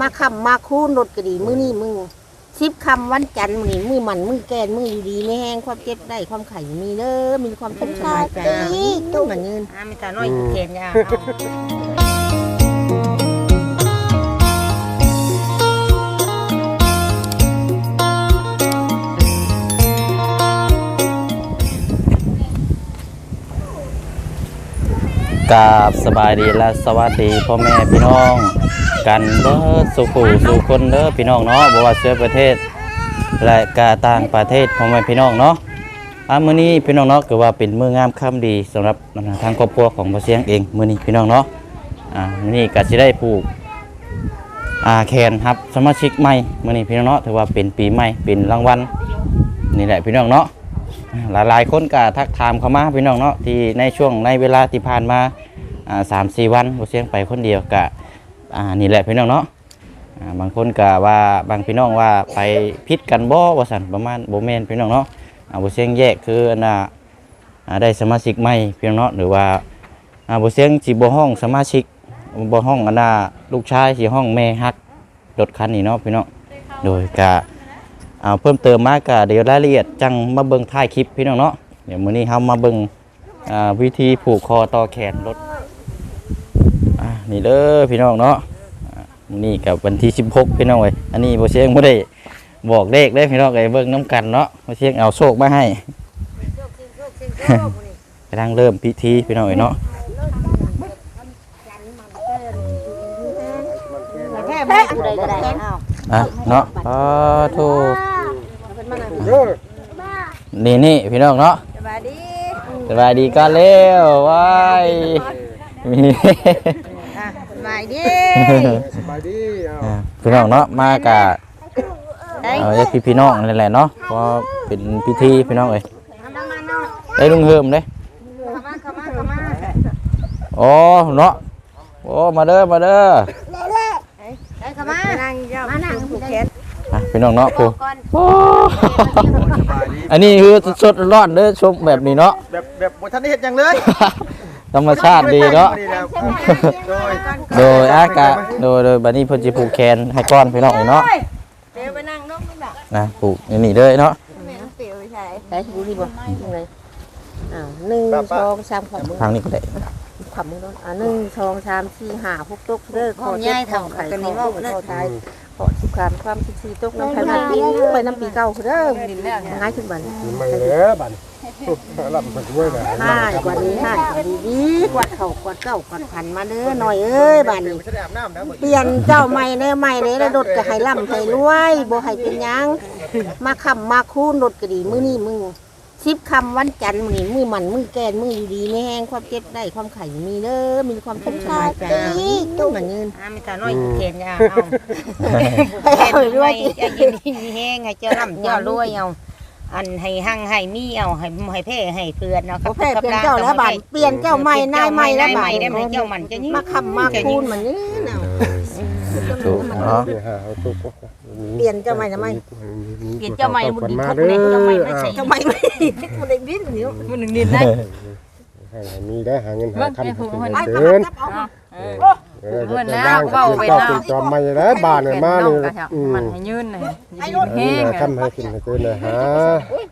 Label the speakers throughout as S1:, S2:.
S1: มาคำมาคูนรถก็ดีมือนี้มึงสิบคำวันจันทร์มือนี่มือมันมือแกนมืออยู่ดีไม่แห้งความเจ็บได้ความไข่มีเด้อมีความสุขสบายใจตู้มันเงิน
S2: อ่ามีแต่น้อยเขียนยาว
S3: กาบสบายดีและสวัสดีพ่อแม่พี่น้อง กันเบิดสุขูสู่คนเด้อพี่น้องเนาะบ่ว่าเชื้อประเทศ และกาต่างประเทศพ่อแม่พี่น้องเนาะอ่ามื้อนี้พี่น้องเนาะก็ว่าเป็นมื้องามค่ำดีสำหรับทางครอบครัวของบ่เสียงเองมื้อนี้พี่น้องเนาะอ่ามื้อนี้ก็สิได้ปลูกอ่าแคนครับสมาชิกใหม่มื้อนี้พี่น้องเนาะถือว่าเป็นปีใหม่เป็นรางวัลนี่แหละพี่น้องเนาะ หลายหลายๆคนก็ทักถามเข้ามาพี่น้องเนาะที่ในช่วงในเวลาที่ผ่านมาสามสี่วันบ่เสียงไปคนเดียวกะนี่แหละพี่น้องเนาะบางคนก็ว่าบางพี่น้องว่าไปพิษกันบ่ว่าสันประมาณบ่แม่นพี่น้องเนาะบ่เสียงแยกคืออันน่ะได้สมาชิกใหม่พี่น้องเนาะหรือว่าบ่เสียงสิบ่ห้องสมาชิกบ่ห้องอันน่ะลูกชายสิห้องแม่ฮักรถคันนี้เนาะพี่น้องโดยกะ เอาเพิ่มเติมมากกเดี๋ยวรายละเอียดจังมาเบิ่งท้ายคลิปพี่น้องเนาะเดี๋ยวมื้อนี้เฮามาเบิ่งอ่าวิธีผูกคอต่อแขนรถนี่เด้อพี่น้องเนาะมือนี้กับวันที่ 16 พี่น้องเอ้ยอันนี้บ่เชียงบ่ได้บอกเลขเด้พี่น้องเอ้ยเบิ่งน้ำกันเนาะบ่เชียงเอาโชคมาให้กำลังเริ่มพิธีพี่น้องเอ้ยเนาะ
S1: แค่แม่ผู้ใดก็ได้เอา
S3: อะเนาะอ่าโท
S4: เด้อ
S3: นี่นี่พี่น้องเนาะ
S2: สบายดี
S3: สบายดีกันแล้วว้ายมี
S2: อะสบายดี
S4: สบายดีเอา
S3: อ่าพี่น้องเนาะมากะ
S2: เฮ้ย
S3: เอาญาติพี่น้องนั่นแหละเนาะเพราะเป็นพิธีพี่น้องเอ้ย
S2: เอาน้ำมันเนาะ
S3: ได้ลุงเฮิมเด้
S2: เข้ามาเข้ามาเข้ามา
S3: โอ้เนาะโอ้มาเด้อมาเด้อ
S2: เฮ้ยเข้ามานั่งเจ้ามานั่งผูกแขน
S3: อะ พี่น้องเนาะผู้
S2: ก่อน
S3: โอ้อันนี้คือสดๆร้อนเด้อชมแบบนี้เนาะ
S4: แบบแบบบ่ทันได้เฮ็ดหยังเลย
S3: ธรรมชาติดีเนาะ
S4: โดย
S3: โดยอากาโดยโดยบัดนี้เพิ่นสิผูกแขนให้ก้อนพี่น้องเอ้ยเนาะ
S2: เดี๋ยวไปนั่งนกนี่แบบ
S3: นะผูกอันนี้เลยเนาะ
S2: แม่น้องเปียวใช่
S1: ได้บุรีบ่ยังไงอ้าวหนึ่งสองสามขอบมือ
S3: ทางนี้ก็ได้
S1: ขอบมือโดนอ่าหนึ่งสองสามสี่ห้าหกตกเด้อขอเจ็ดขอไข่ขอลูกขอทาย ขอสุขามความสิสี่ตกน้ำไผ่มาปีไปน้ำปีเก่าเด้อง่ายขึ้นบัน
S4: มันเหลือบัดรับมันด้วยนะ
S1: ห้ากว่านี้ห้ากว่าดีดีกว่าเข่ากว่าเก้ากว่าพันมาเด้อหน่อยเอ้ยบ้านนี้
S4: ไม่ได้อาบน้ำนะ
S1: เปลี่ยนเจ้าใหม่แน่ใหม่เลยแล้วรถก็ให้ร่ำให้รวยบ่ให้เป็นหยังมาคำมาคูนรถก็ดีมื้อนี้มึง สิบคำวันจันทร์มื้อนี้มือมันมือแกนมืออยู่ดีไม่แห้งความเจ็บได้ความไข่มีเด้อมีความสุขสบายใจตู้มันเงิน
S2: อ่ามีแต่น้อยเขียนยาเอาเขียนด้วยจะยินดีแห้งให้เจ้าร่ำเจ้ารวยเอาอันให้หั่งให้มีเอาให้ให้เพ่ให้เพื่อนเนาะ
S1: บ่แพ้เปลี่ยนเจ้าแล้วบาดเปลี่ยนเจ้าใหม่นายใหม่แล้วบาด
S2: ได้ไหมเจ้ามันจะยิ่ง
S1: มาคำมาคูนมันนี่น่ะ
S3: ถูกเนาะ
S4: เดี๋ยวหาเอาตุ๊ก
S1: เปลี่ยนเจ้าใหม่ทำไม
S2: เปลี่ยนเจ้าใหม่บุญดีทุกเนี่ยเจ้าใหม่ไม่ใช่
S1: เจ้าใหม่ไม่ผู้ใดบินนิ้ว
S2: มันหนึ่งดินได้
S4: ให้มีได้หาเงินหาคำ
S1: ไอ้
S4: เดิน
S1: จับเอา
S4: เงินนะเว้าไปเนาะจอมใหม่แล้วบ้านมานี่อืม
S5: มันให้ยืนเลย
S4: นี่นะทำให้กินให้เกินนะฮะ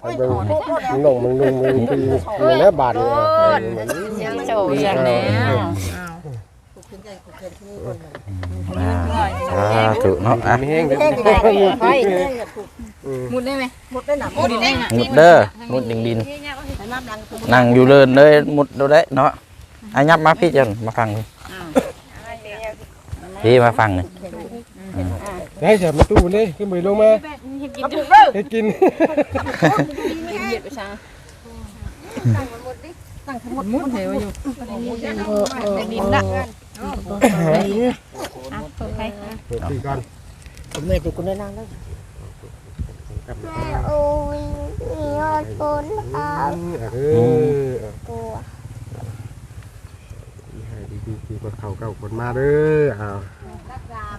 S4: เอาเบิ่งมึงลงมึงลุงมึงปีนี่แล้วบาทนี่
S2: ยังโจ
S5: เรียน แล้ว
S3: อ่าถูกเนาะอะ
S4: มีแห้งเด้อ
S1: ไป
S5: มุดได้ไหม
S1: หมดได้หนัก
S5: มุดได้ไหม
S3: มุดเด้อมุดดิงดิน นั่งอยู่เลินเลยมุดดูได้เนาะอายับมาพี่จันมาฟังดิพี่มาฟังหน่อย
S4: ได้เสียมาตู้นี่ขึ้นไปลงมาให้กิน
S5: เหยียดไปช้ามุดเหวอยู่ดินละ
S4: ตีก่อน
S1: เมื่อจะกูได้นั่งแล้ว
S6: โอ้ยมียอดฝนครับ
S4: เออ
S6: ตัว
S4: ให้ดีๆที่คนเขาเก่าคนมาเด้ออ้าว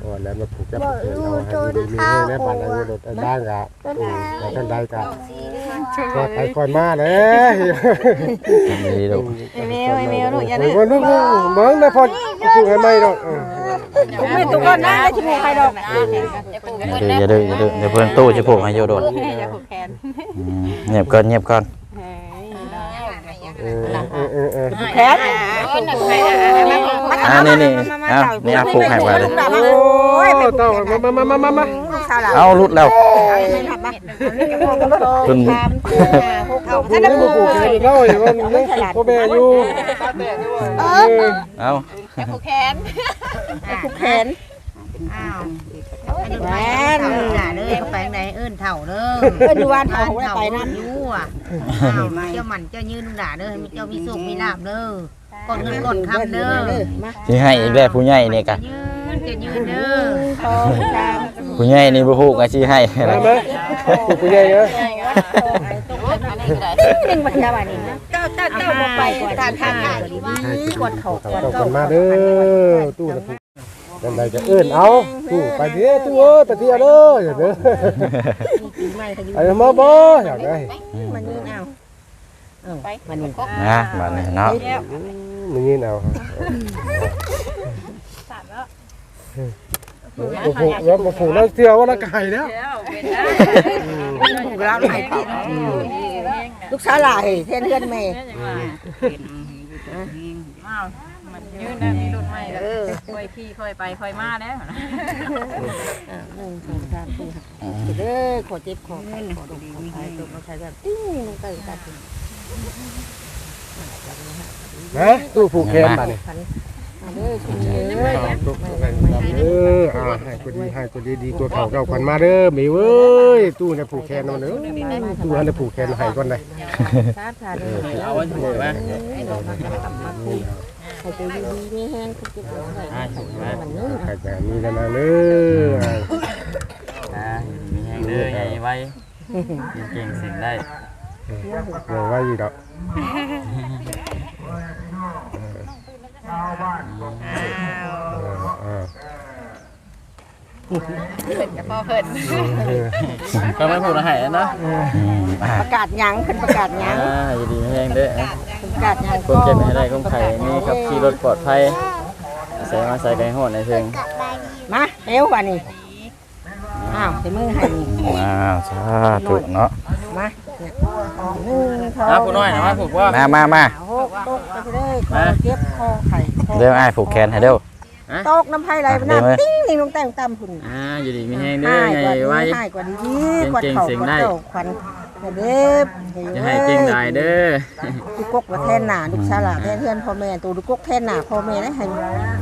S4: โอ้แล้วมาผูกจับเกินเอาให้ดีๆมีให้แล้วบัตรอะไรรถบ้างกะอืมแล้วท่านใดกะก็ไปก่อนมาเด้อ
S3: ดีดู
S5: ไอเมลไอเมลลูกอย่า
S4: เบิ่
S5: ดื้
S4: ง
S5: อ
S4: เบิ่งเบิ่งนะพ่อ ผูกให้ไหมดอกเออ
S1: กูไม่ตุกคนนะได้ชิมูใครดอก
S3: อย่าดื้ออย่าดื้ออย่าดื้อเดี๋ยวเพิ่นตู้จะผูกให้โยโดด
S5: อย่าผูกแขน
S3: อืมเงียบก่อนเงียบก่อน
S4: เออเออเออเออ
S1: แขน
S3: อ่านี่นี่เอ้านี่อะผูกให้ไว้เลย
S4: โอ้ยเต้ามามามามามา
S1: สาวหลา
S3: เอารุดแล้ว
S1: คุณ
S4: ถ้าได้ผูกผูกเลยเล่าอย่างว่ายังผูกพ่อแม่อยู่เอ อ
S3: เอา
S5: ผูกแขน
S1: ผูกแขน
S2: อ้าว
S1: แหว
S2: เท่านหน้าเด้อไปไหนเอิ้นเท่าเด้อ
S1: เอิ้นอยู่บ้านเฒ่าบ่ได้ไปนำ
S2: อยู่อะอ้าวเจ้าหมันเจ้ายืนหน้าเด้อให้เจ้ามีสุขมีลาภเด้อก่อนเงินก่อนคำเด้อ
S1: มา
S3: สิให้อีกแล้วผู้ใหญ่นี่กะ
S2: ยืนจะยืนเด้อ
S1: ทองสาม
S3: ผู้ใหญ่นี่บ่ฮู้ก็สิให้
S4: มาไหมผูกผู้ใหญ่เนาะ
S1: หนึ่งปัญญาบานี่ เจ้าเจ้าเจ้าบ่ไปกว่าทางทางดีกว่าเขากว่า
S4: เต้า
S1: เจ้า
S4: กันมาเด้อตู้นะผูกนั่นใดจะเอื้นเอาตู้ไปเด้อตู้เอ้ยไปเที่ยวเด้ออย่าเด้อ
S1: ปีใหม่เขาอยู่
S4: ไอ้มาบ่อยากได้
S1: มันนี่เอาเออมันนี่
S3: นะบัดนี้เนาะ
S4: มึงยินเอา มาผูกแล้วมาผูกแล้วเที่ยวว่าละไก่แล้ว
S1: เราไหนติดลูกสาวหลายเพื่อนเพื่อนแม่
S5: อ้าวมันยืนนะมีรุ่นใหม่แล้วค่อยขี่ค่อยไปค่อยมาแล้ว
S1: หนึ่งสองสามสี่ห้าเด้อขอเจ็บขอไข้ขอดมขอไข้ตัวขอไข้แบบติ้งลงไปตัด
S4: นะตู้ผูกแขนมาเนี่ย
S1: พัน เด้อชุดนี้เด้อ
S4: ตู้ผูกแขนเอออ่าให้ตัวดีให้ตัวดีดีตัวเก่าเก่าขวัญมาเด้อมีเว้ยตู้เนี่ยผูกแขนมันเด้อตู้นั้นผูกแขนให้ก่อนเลย
S1: สาธุเด้อเอาไว้ถูกไหมให้ตัวดีๆมีแห้งคือเจ็บปวดมันนี่
S4: ใครจะมีกันนะเด้อ
S3: อ่ามีแฮงเด้อใหญ่ไว้เก่งๆสิ่งได้
S4: เดี๋ย วไว้อยู่ดอกอ่า
S5: จะพ่อเพิ่น
S3: ก็ไม่พูดให้นะอืมอ่า
S1: ประกาศยังเพิ่นประกาศยัง
S3: อ่าอยู่ดีมีแฮงเด้อ
S1: ประกาศยัง
S3: คนเจ็บให้ได้คนไข้นี่ขับขี่รถปลอดภัยใส่มาใส่ไก่โหดในเชิง
S1: มาเร็วกว่านี่อ้าวใส่มือให้นี่
S3: อ้าวสาธุเนาะ
S1: มา นี่ยหนึ่งสอง
S3: มาผู้น้อยนะมาผูกว่ามามามา
S1: หกตกไปเลยคอเจ็บคอไข่คอ
S3: เดี๋ยวอ้ายผูกแขนให้เด้อ
S1: ตกน้ำไผ่ไหลไป
S3: เดี๋ยวไหม
S1: น้ำติ้งนี่ลงแต่งตามหุ่น
S3: อ่าอยู่ดีมีแฮงเด้อ
S1: ให้
S3: ให
S1: กว่า
S3: ญ่ไว้
S1: นี้ให้กว่านี้กว่า
S3: เก่งๆ
S1: เข่า
S3: เสียง
S1: กว่า
S3: ได้
S1: เจ้าขวัญเด็บ
S3: จะให้เก่งได้เด้อ
S1: ลูกกกว่าแทนหนาลูกสาวหลาแทนเพื่อนพ่อแม่ตัวลูกกกแทนหนาพ่อแม่ได้ให้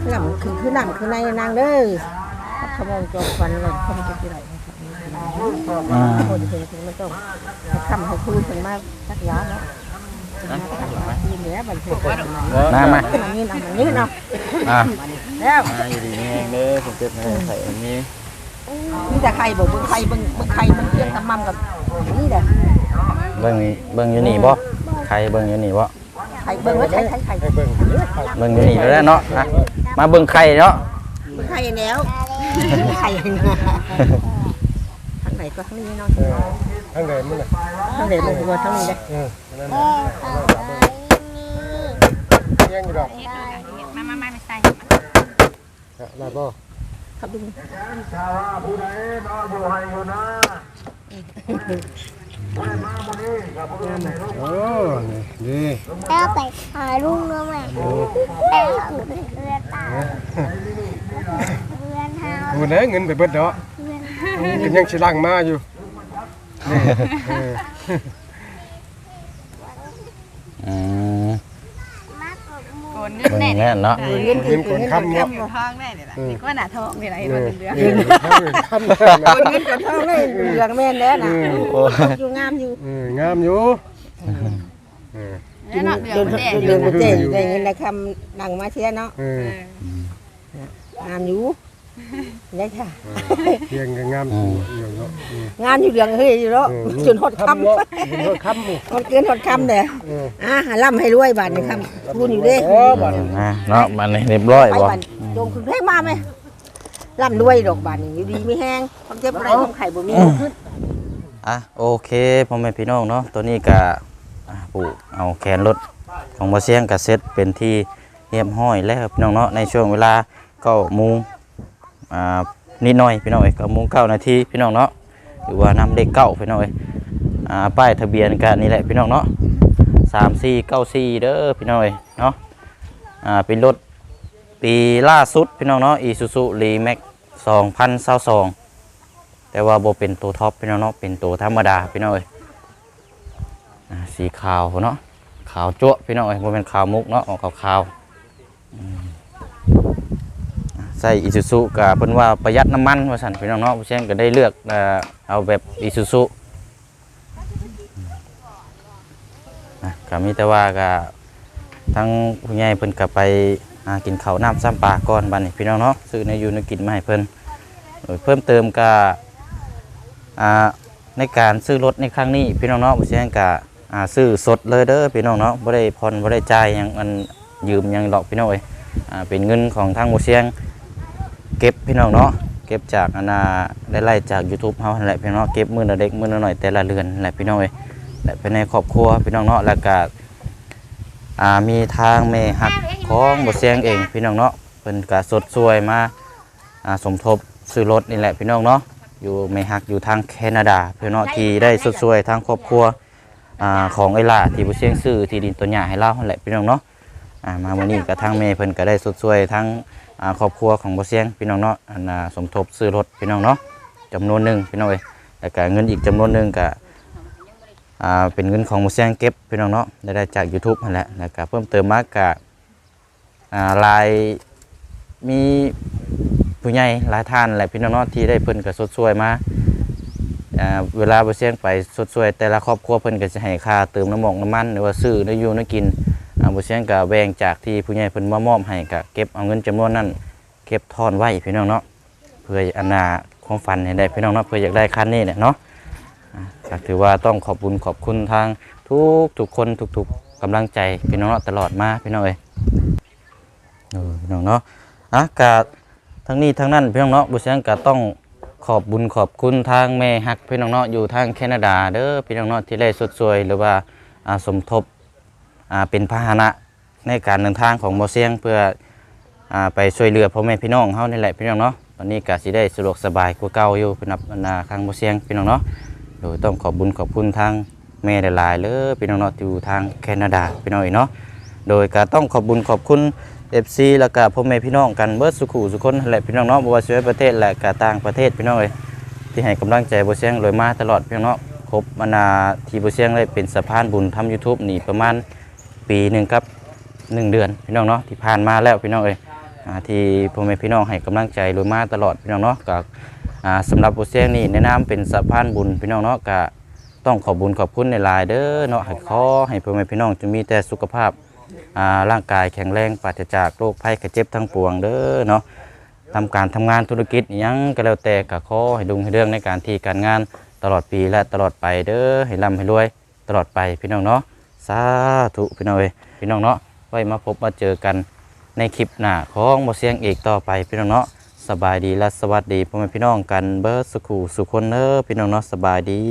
S1: หนำคือคือหนำคือในนางเด้อขโมยจงขวัญเลยขโมยจะกี่ไร
S3: อ่า
S1: คนเห็นถึงมันต้องทำให้ครูถึงมาสักยาเนาะยืนเหนือบันเทิง
S3: มามา
S1: มันยืนเอามันยืนเอา
S3: อ่า
S1: แล้ว
S3: อ่าอยู่ดีมีแฮงเด้อผมเจ็บให้ไข่อันนี้
S1: นี่แต่ใครบอกเบิ่งใครเบิ่งเบิ่งใครเบิ่งเพียงตะมั่มกับนี่แหละ
S3: เบิ่งเบิ่งอยู่นี่บ่ใครเบิ่งอยู่นี่บ่
S1: ใครเบิ่งว่าใครใครใคร
S4: ให้เบิ่ง
S3: เบิ่งอยู่นี่แล้วเนาะมาเบิ่งไข่เนาะ
S1: เบิ่แล้วไหน ก็ทางนี้เนาะ
S4: เออทั้งใดมันน่ะ
S1: ทางไหนมันก็ทางนี้ได้
S4: เออนั่นน่ะเลี้ยงอยู่ดอก
S5: มามามาไม่ใส่
S4: ลาบ่
S1: ครับดู
S4: โอ้นี่ดี
S6: แล้วไปหาลุงด้วยไหมแล้วเรือตาเรือเท้า
S4: ดูแลเงินไปเบิดดอก
S6: เรือ
S4: ก็ยังสิลังมาอยู่นี่เออ
S3: อืม
S6: มัดกับมู
S5: โกนเงิน
S3: เบิ่ง
S5: แน่
S3: แน่นเนาะ
S1: เงิน
S4: เงินคนค้ำเนาะ
S5: อยู่ท้องแน่เนี่ยล่ะนี่ก็หน้าท้องนี่ล่ะ
S4: เอ
S5: เห็น
S4: อ
S5: ว่าเป็นเดือน
S4: เงินค้ำค้ำนะ
S1: เงินกับทองเลยเหลืองแม่นแล้วนะ
S3: โอ้
S1: อยู่งามอยู่
S4: เอองามอยู่เออ
S5: แล้วเนาะเดื
S1: เดิ
S5: อน
S1: น
S5: มันแดง
S1: เดินมาเจ๊ได้เงินได้คำนั่งมาเชียเนาะ
S4: เอองา
S1: มอยู่ ได้ค่ะ
S4: เพียงก็งามอยู่เนาะเอองา
S1: นอยู่เหลืองเฮ้ยอยู่เนาะ
S4: เออ
S1: จนหดคำ
S4: เนาะจนหดคำนี่
S1: หดเกินหดคำเนี่ย
S4: เออ
S1: อะหาล่ำให้รวยบาทนี่คำพูดอยู่เด้
S4: เออบัดนี้
S3: อะเนาะมันนี่เรียบร้อย
S1: ไป
S3: บ่
S1: บาทจงคุณเพลงมาไหมล่ำรวยดอกบาทนี่อยู่ดีไม่แห้งความเจ็บอะไรความไข่บ่มีขึ้น
S3: อะโอเคพ่อแม่พี่น้องเนาะตัวนี้ก็อะปลูกเอาแขนรถของบ่เสียงก็เสร็จเป็นที่เรียบร้อยแล้วพี่น้องเนาะในช่วงเวลา9:00น อ่านิดหน่อยพี่น้องเอ้ย9โมง9นาทีพี่น้องเนาะหรือว่านำเลขเก้าพี่น้องเอ้ยอ่าป้ายทะเบียนกันนี่แหละพี่น้องเนาะ3494เด้อพี่น้องเอ้ยเนาะอ่าเป็นรถปีล่าสุดพี่น้องเนาะ Isuzu Re-Max 2022แต่ว่าบ่เป็นตัวท็อปพี่น้องเนาะเป็นตัวธรรมดาพี่น้องเอ้ยอ่าสีขาวเนาะขาวจั่วพี่น้องเอ้ยบ่เป็นขาวมุกเนาะออกขาวๆ ใส่อิซูซุกับเพิ่นว่าประหยัดน้ำมันว่าซั่นพี่น้องเนาะเพราะฉะนั้นก็ได้เลือกเอาแบบอิซูซุนะก็มีแต่ว่าก็ทั้งผู้ใหญ่เพิ่นก็ไปหากินข้าวน้ำซ้ำปลาก่อนบัดนี้พี่น้องเนาะซื้อในอยู่ในกินมาให้เพิ่นเพิ่มเติมก็อ่าในการซื้อรถในครั้งนี้พี่น้องเนาะเพราะฉะนั้นก็ซื้อสดเลยเด้อพี่น้องเนาะบ่ได้ผ่อนบ่ได้จ่ายยังมันยืมยังดอกพี่น้องเอ้ยเป็นเงินของทางหมู่เสียง เก็บพี่น้องเนาะเก็บจากอนนาได้ไล่จาก YouTube เฮานั่นแหละพี่น้องเนาะเก็บมื้อละเด็กมื้อละหน่อยแต่ละเดือนนั่นแหละพี่น้องเอ้ยและภายในครอบครัวพี่น้องเนาะแล้วก็อ่ามีทางแม่ฮักของหมู่เสียงเองพี่น้องเนาะเพิ่นก็สดสวยมาอ่าสมทบซื้อรถนี่แหละพี่น้องเนาะอยู่แม่ฮักอยู่ทางแคนาดาพี่น้องเนาะที่ได้สดสวยทางครอบครัวอ่าของไอ้ล่าที่ผู้เชี่ยงซื้อที่ดินตัวใหญ่ให้เล่าหั่นแหละพี่น้องเนาะอ่ามาวันนี้กับทางเมย์เพิ่นก็ได้สดช่วยทั้งอ่า ครอบครัวของผู้เชียงพี่น้องเนาะอันสมทบซื้อรถพี่น้องเนาะจำนวนหนึ่งพี่น้องเอ้ยแล้วก็เงินอีกจำนวนหนึ่งก็อ่าเป็นเงินของผู้เชียงเก็บพี่น้องเนาะได้จาก YouTube นั่นแหละแล้วก็เพิ่มเติมมากก็อ่าลายมีผู้ใหญ่หลายท่านแหละพี่น้องเนาะที่ได้เพิ่นก็สดช่วยมาเวลาไปเสียงไปสดสวยแต่ละครอบครัวเพิ่นก็จะให้ค่าเติมน้ำมอกน้ำมันหรือว่าซื้อเนื้ออยู่เนื้อกิน อาบ่เสียงก็แบ่งจากที่ผู้ใหญ่เพิ่นมามอบให้ก็เก็บเอาเงินจำนวนนั้น เก็บทอนไว้พี่น้องเนาะเพื่ออนาความฝันให้ได้พี่น้องเนาะเพื่ออยากได้คันนี้เนี่ยเนาะถือว่าต้องขอบคุญขอบคุณทางทุกทุกคนทุกๆกำลังใจพี่น้องเนาะตลอดมาพี่น้องเอ้ยเออพี่น้องเนาะอะกะทั้งนี้ทั้งนั้นพี่น้องเนาะบ่เสียงก็ต้องขอบบุญขอบคุณทางแม่ฮักพี่น้องเนาะอยู่ทางแคนาดาเด้อพี่น้องเนาะที่ได้สดสวยหรือว่าสมทบ เป็นพาหนะในการเดินทางของโมเสียงเพื่ออไปช่วยเหลือพ่อแม่พี่น้องเฮานี่แหละพี่น้องเนาะตอนนี้ก็สิได้สะดวกสบายกว่าเก่าอยู่เป็นนับนาทางโมเสียงพี่น้องเนาะโดยต้องขอบบุญขอบคุณทางแม่หลายๆเลยพี่น้องเนาะอยู่ทางแคนาดาพี่น้องเนาะโดยก็ต้องขอบบุญขอบคุณ FC แล้วก็พ่อแม่พี่น้องกันเบิดสุขุสุคนแหละพี่น้องเนาะบ่ว่าสิในประเทศและก็ต่างประเทศพี่น้องเอ้ยที่ให้กำลังใจบ่เสียงเลยมาตลอดพียงเนาะครบมานาที่บ่เสียงได้เป็นสะพานบุญทำ YouTube นี่ประมาณ ปีหนึ่งกับหนึ่งเดือนพี่น้องเนาะที่ผ่านมาแล้วพี่น้องเอ้ยอ่าที่พ่อแม่พี่น้องให้กำลังใจเลยมาตลอดพี่น้องเนาะก็อ่าสำหรับบ่เสียงนี่แนะนำเป็นสะพานบุญพี่น้องเนาะก็ต้องขอบบุญขอบคุณในลายเด้อเนาะให้ขอให้พ่อแม่พี่น้องจงมีแต่สุขภาพร่างกายแข็งแรงปราศจากโรคภัยไข้เจ็บทั้งปวงเด้อเนาะทำการทำงานธุรกิจยังก็แล้วแต่ก็ขอให้ดุงให้เรื่องในการที่การงานตลอดปีและตลอดไปเด้อให้ร่ำให้รวยตลอดไปพี่น้องเนาะ สาธุพี่น้องเอ้ยพี่น้องเนาะไว้มาพบมาเจอกันในคลิปหน้าของบ่เสียงอีกต่อไปพี่น้องเนาะสบายดีและสวัสดีพ่อแม่พี่น้องกันเบิร์ดสุขูสุคนเนอพี่น้องเนาะสบายดี